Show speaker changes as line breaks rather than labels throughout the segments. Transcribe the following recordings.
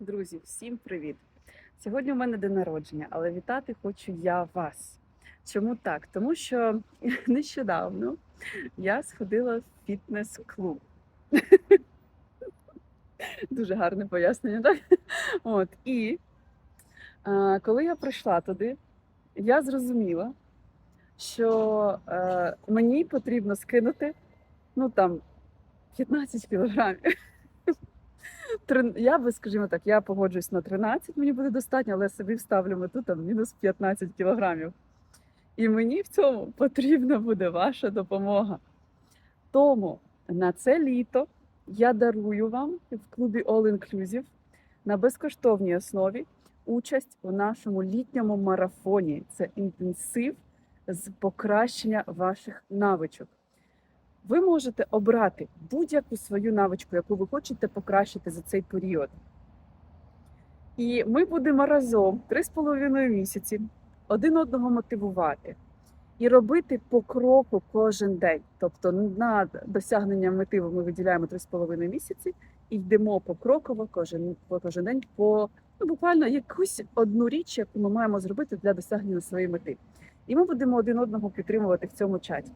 Друзі, всім привіт! Сьогодні у мене день народження, але вітати хочу я вас. Чому так? Тому що нещодавно я сходила в фітнес-клуб. Дуже гарне пояснення, так? От, і е, коли я прийшла туди, я зрозуміла, що е, мені потрібно скинути ну там 15 кілограмів. Я би, скажімо так, я погоджуюсь на 13, мені буде достатньо, але собі вставлю мету там мінус 15 кілограмів. І мені в цьому потрібна буде ваша допомога. Тому на це літо я дарую вам в клубі All Inclusive на безкоштовній основі участь у нашому літньому марафоні. Це інтенсив з покращення ваших навичок. Ви можете обрати будь-яку свою навичку, яку ви хочете покращити за цей період. І ми будемо разом 3,5 місяці один одного мотивувати і робити по кроку кожен день. Тобто на досягнення мети ми виділяємо 3,5 місяці і йдемо покроково кожен, кожен день по ну, буквально якусь одну річ, яку ми маємо зробити для досягнення своєї мети. І ми будемо один одного підтримувати в цьому чаті.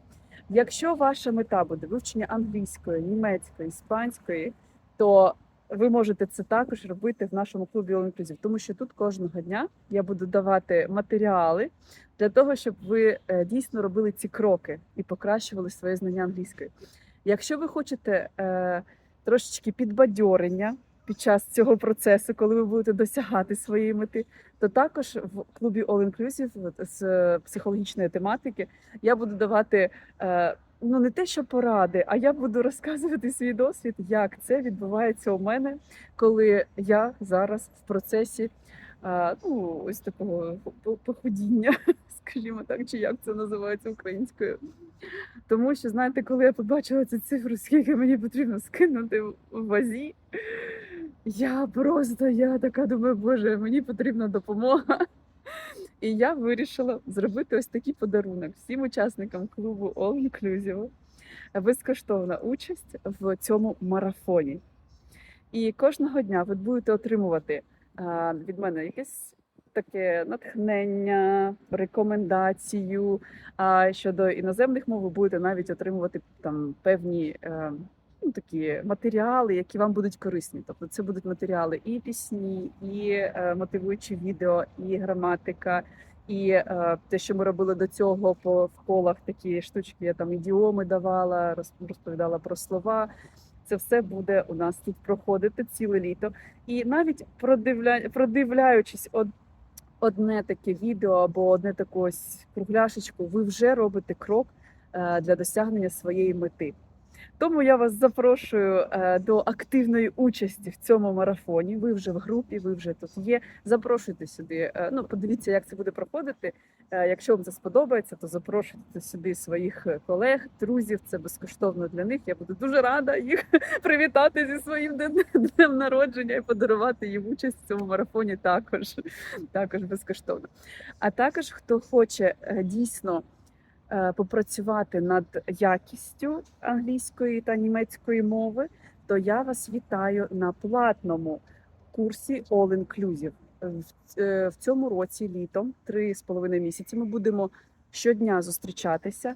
Якщо ваша мета буде вивчення англійської, німецької, іспанської, то ви можете це також робити в нашому клубі All тому що тут кожного дня я буду давати матеріали для того, щоб ви е, дійсно робили ці кроки і покращували своє знання англійської. Якщо ви хочете е, трошечки підбадьорення під час цього процесу, коли ви будете досягати своєї мети, то також в клубі All Inclusive з е, психологічної тематики я буду давати е, ну не те, що поради, а я буду розказувати свій досвід, як це відбувається у мене, коли я зараз в процесі е, ну, ось такого по- похудіння, скажімо так, чи як це називається українською. Тому що, знаєте, коли я побачила цю цифру, скільки мені потрібно скинути в вазі, я просто я така думаю, боже, мені потрібна допомога. І я вирішила зробити ось такий подарунок всім учасникам клубу All Inclusive. Безкоштовна участь в цьому марафоні. І кожного дня ви будете отримувати від мене якесь таке натхнення, рекомендацію. А щодо іноземних мов, ви будете навіть отримувати там певні е, ну, такі матеріали, які вам будуть корисні. Тобто це будуть матеріали і пісні, і е, мотивуючі відео, і граматика, і е, те, що ми робили до цього по в колах, такі штучки, я там ідіоми давала, роз- розповідала про слова. Це все буде у нас тут проходити ціле літо. І навіть продивля... продивляючись од... одне таке відео або одне таку кругляшечку, ви вже робите крок е, для досягнення своєї мети. Тому я вас запрошую е, до активної участі в цьому марафоні. Ви вже в групі, ви вже тут є. Запрошуйте сюди. Е, Ну, подивіться, як це буде проходити. Е, Якщо вам це сподобається, то запрошуйте сюди своїх колег, друзів. Це безкоштовно для них. Я буду дуже рада їх привітати зі своїм днем, народження і подарувати їм участь в цьому марафоні також, також безкоштовно. А також хто хоче дійсно попрацювати над якістю англійської та німецької мови, то я вас вітаю на платному курсі All Inclusive. В, е, цьому році літом, три з половиною місяці, ми будемо щодня зустрічатися,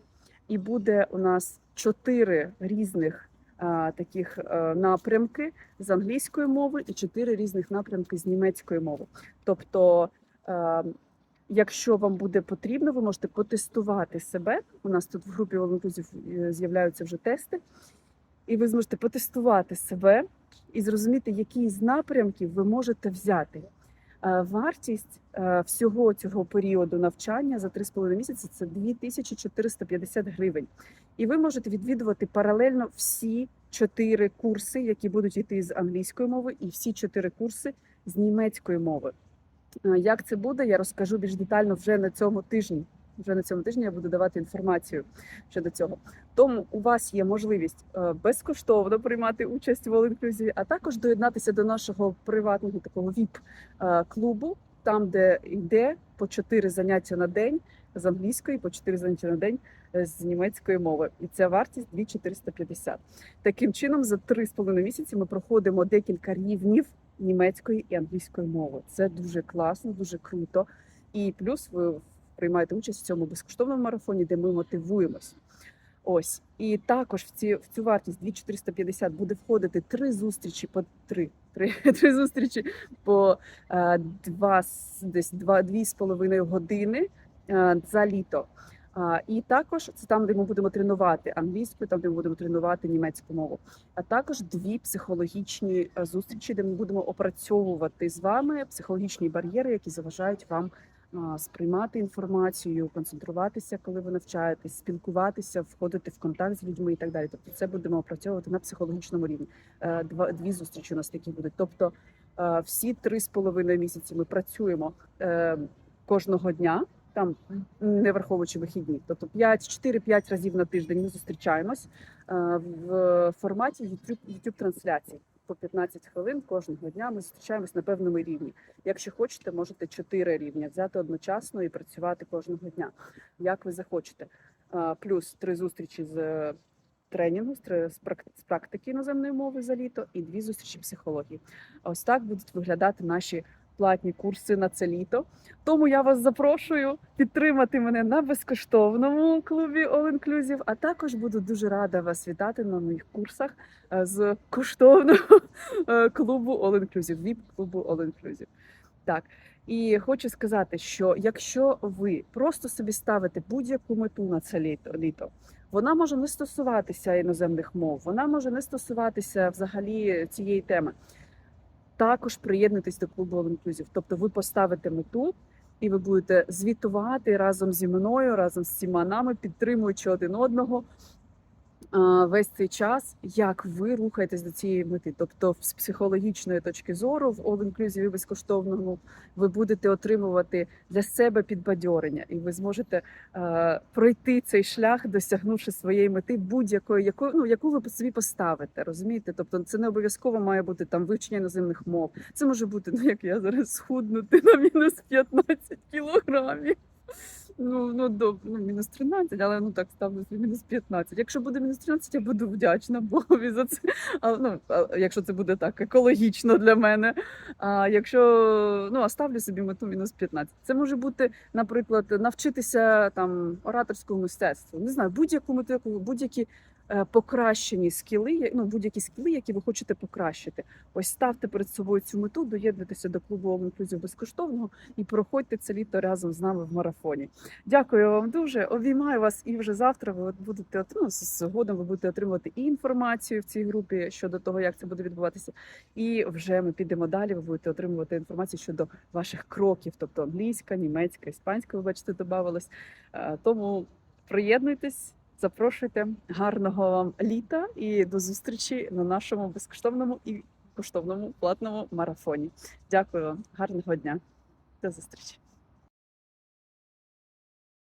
і буде у нас чотири різних а, таких е, напрямки з англійської мови і чотири різних напрямки з німецької мови. Тобто, е, якщо вам буде потрібно, ви можете потестувати себе. У нас тут в групі All е, з'являються вже тести, і ви зможете потестувати себе і зрозуміти, який з напрямків ви можете взяти. Е, Вартість е, всього цього періоду навчання за 3,5 місяці це 2450 гривень. І ви можете відвідувати паралельно всі чотири курси, які будуть йти з англійської мови, і всі чотири курси з німецької мови. Е, Як це буде, я розкажу більш детально вже на цьому тижні. Вже на цьому тижні я буду давати інформацію щодо цього. Тому у вас є можливість е, безкоштовно приймати участь в All Inclusive, а також доєднатися до нашого приватного такого віп е, там де йде по 4 заняття на день з англійської, по 4 заняття на день з німецької мови. І ця вартість 2450. Таким чином, за 3,5 місяці ми проходимо декілька рівнів німецької і англійської мови. Це дуже класно, дуже круто. І плюс ви приймаєте участь в цьому безкоштовному марафоні, де ми мотивуємось. Ось і також в ці в цю вартість 2450 буде входити три зустрічі по три. Три, три зустрічі по е, два десь два дві з половиною години е, за літо. І також це там, де ми будемо тренувати англійську, там де ми будемо тренувати німецьку мову. А також дві психологічні е, зустрічі, де ми будемо опрацьовувати з вами психологічні бар'єри, які заважають вам сприймати інформацію, концентруватися, коли ви навчаєтесь, спілкуватися, входити в контакт з людьми і так далі. Тобто, це будемо опрацьовувати на психологічному рівні. Е, Два дві зустрічі у нас такі будуть. Тобто, е, всі три з половиною місяці ми працюємо кожного дня. Там не враховуючи вихідні, тобто 5, 4-5 разів на тиждень ми зустрічаємось е, в форматі YouTube, YouTube трансляцій. По 15 хвилин кожного дня ми зустрічаємось на певному рівні. Якщо хочете, можете 4 рівня взяти одночасно і працювати кожного дня, як ви захочете. Е, Плюс три зустрічі з е, тренінгу, з практики іноземної мови за літо і дві зустрічі психології. Ось так будуть виглядати наші платні курси на це літо. Тому я вас запрошую підтримати мене на безкоштовному клубі All Inclusive, а також буду дуже рада вас вітати на моїх курсах е, з коштовного е, клубу All Inclusive, VIP клубу All Inclusive. Так. І хочу сказати, що якщо ви просто собі ставите будь-яку мету на це літо, літо вона може не стосуватися іноземних мов, вона може не стосуватися взагалі цієї теми. Також приєднуйтесь до клубу All Тобто ви поставите мету, і ви будете звітувати разом зі мною, разом з всіма нами, підтримуючи один одного весь цей час, як ви рухаєтесь до цієї мети. Тобто, з психологічної точки зору, в All Inclusive безкоштовному ви будете отримувати для себе підбадьорення, і ви зможете е, пройти цей шлях, досягнувши своєї мети будь-якої, яку, ну, яку ви собі поставите. Розумієте? Тобто, це не обов'язково має бути там вивчення іноземних мов. Це може бути, ну як я зараз схуднути на мінус 15 кілограмів. Ну, ну, до, ну, мінус 13, але ну так ставлю мінус 15. Якщо буде мінус 13, я буду вдячна Богові за це. А, ну, якщо це буде так екологічно для мене. А якщо ну, а ставлю собі мету мінус 15. Це може бути, наприклад, навчитися там ораторському мистецтву. Не знаю, будь-яку мету, будь-які покращені скіли, ну, будь-які скіли, які ви хочете покращити. Ось ставте перед собою цю мету, доєднуйтеся до клубу Inclusive безкоштовного і проходьте це літо разом з нами в марафоні. Дякую вам дуже. Обіймаю вас і вже завтра ви будете ну, згодом ви будете отримувати і інформацію в цій групі щодо того, як це буде відбуватися. І вже ми підемо далі. Ви будете отримувати інформацію щодо ваших кроків, тобто англійська, німецька, іспанська, ви бачите. Е, Тому приєднуйтесь. Запрошуйте гарного вам літа і до зустрічі на нашому безкоштовному і коштовному платному марафоні. Дякую вам, гарного дня. До зустрічі.